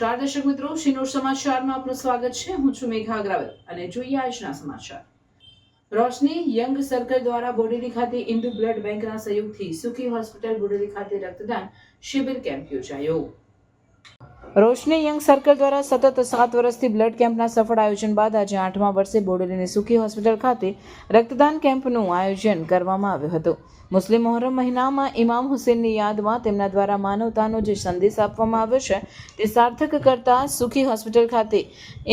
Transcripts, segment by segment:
નમસ્કાર, દર્શક મિત્રો. શિનોર સમાચારમાં આપનું સ્વાગત છે. હું છું મેઘા અગ્રવાલ અને જોઈએ આજના સમાચાર. રોશની યંગ સર્કલ દ્વારા બોડેલી ખાતે ઇન્દુ બ્લડ બેંકના સહયોગથી સુખી હોસ્પિટલ બોડેલી ખાતે રક્તદાન શિબિર કેમ્પ યોજાયો. રોશની યંગ સર્કલ દ્વારા સતત સાત વર્ષથી બ્લડ કેમ્પના સફળ આયોજન બાદ આજે આઠમા વર્ષે બોડેલીની સુખી હોસ્પિટલ ખાતે રક્તદાન કેમ્પનું આયોજન કરવામાં આવ્યું હતું. મુસ્લિમ મોહરમ મહિનામાં ઇમામ હુસેનની યાદમાં તેમના દ્વારા માનવતાનો જે સંદેશ આપવામાં આવ્યો છે, તે સાર્થક કરતા સુખી હોસ્પિટલ ખાતે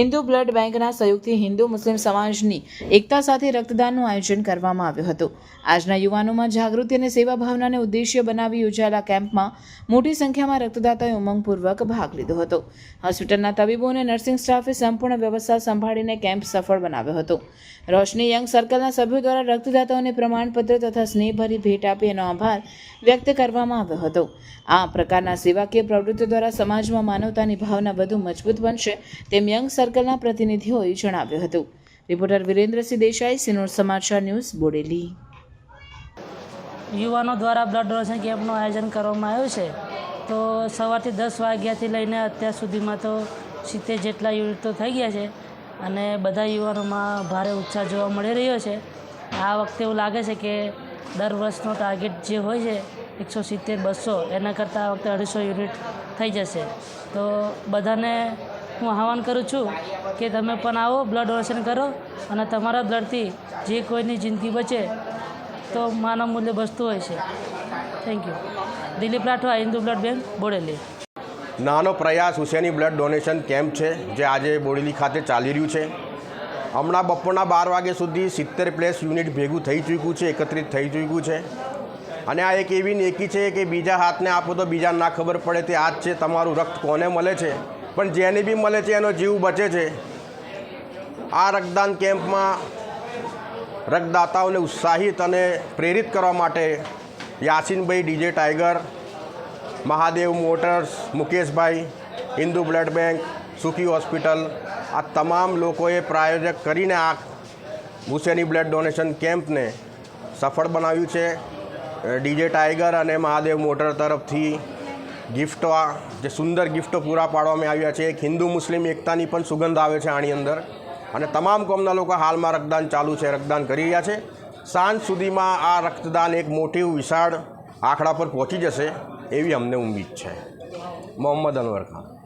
ઇન્દુ બ્લડ બેંકના સહયોગથી હિન્દુ મુસ્લિમ સમાજની એકતા સાથે રક્તદાનનું આયોજન કરવામાં આવ્યું હતું. આજના યુવાનોમાં જાગૃતિ અને સેવા ભાવનાને ઉદ્દેશ્ય બનાવી યોજાયેલા કેમ્પમાં મોટી સંખ્યામાં રક્તદાતાએ ઉમંગપૂર્વક ભાગ લીધો. હતો. હોસ્પિટલના તબીબો અને નર્સિંગ સ્ટાફે સંપૂર્ણ વ્યવસ્થા સંભાળીને કેમ્પ સફળ બનાવ્યો હતો. રોશની યંગ સર્કલના સભ્યો દ્વારા રક્તદાતાઓને પ્રમાણપત્ર તથા સ્નેહભરી ભેટ આપી એનો આભાર વ્યક્ત કરવામાં આવ્યો હતો. આ પ્રકારના સેવાકીય પ્રવૃત્તિઓ દ્વારા સમાજમાં માનવતાની ભાવના વધુ મજબૂત બનશે તેમ યંગ સર્કલના પ્રતિનિધિઓએ જણાવ્યું હતું. રિપોર્ટર વિરેન્દ્રસિંહ દેસાઈ, સિનોર સમાચાર ન્યૂઝ, બોડેલી. યુવાનો દ્વારા બ્લડ ડોનેશન કેમ્પનું આયોજન કરવામાં આવ્યું છે. તો સવારથી દસ વાગ્યાથી લઈને અત્યાર સુધીમાં તો સિત્તેર જેટલા યુનિટ તો થઈ ગયા છે અને બધા યુવાનોમાં ભારે ઉત્સાહ જોવા મળી રહ્યો છે. આ વખતે એવું લાગે છે કે દર વર્ષનો ટાર્ગેટ જે હોય છે એકસો સિત્તેર, બસો, એના કરતાં આ વખતે અઢીસો યુનિટ થઈ જશે. તો બધાને હું આહવાન કરું છું કે તમે પણ આવો, બ્લડ ડોનેશન કરો અને તમારા બ્લડથી જે કોઈની જિંદગી બચે તો માનવ મૂલ્ય વસ્તુ હોય છે. Thank you Dilip Rathwa, Hindu blood bank, Bodeli. નાનો પ્રયાસ, હુસેની બ્લડ ડોનેશન કેમ્પ છે, જે આજે બોડેલી ખાતે ચાલી રહ્યું છે. હમણાં બપોરના બાર વાગ્યા સુધી સિત્તેર પ્લેસ યુનિટ ભેગું થઈ ચૂક્યું છે, એકત્રિત થઈ ચૂક્યું છે. અને આ એક એવી નેકી છે કે બીજા હાથને આપો તો બીજા ના ખબર પડે તે જ છે, તમારું રક્ત કોને મળે છે? પણ જેને બી મળે છે, એનો જીવ બચે છે. આ રક્તદાન કેમ્પમાં રક્તદાતાઓને ઉત્સાહિત અને પ્રેરિત કરવા માટે Yasinbhai, DJ tiger, Mahadev motors, Mukeshbhai, Hindu blood bank, Sukhi hospital, આ તમામ લોકોએ પ્રાયોજક કરીને આ હુસેની બ્લડ ડોનેશન કેમ્પને સફળ બનાવ્યું છે. ડીજે ટાઈગર અને મહાદેવ મોટર તરફથી ગિફ્ટો આ જે સુંદર ગિફ્ટો પૂરા પાડવામાં આવ્યા છે. એક હિન્દુ મુસ્લિમ એકતાની પણ સુગંધ આવે છે આની અંદર. અને તમામ કોમના લોકો હાલમાં રક્તદાન ચાલુ છે, રક્તદાન કરી રહ્યા છે. સાંજ સુધીમાં આ રક્તદાન એક મોટી વિશાળ આંકડા પર પહોંચી જશે એવી અમને ઉમ્મીદ છે. મોહમ્મદ અનવર ખાન.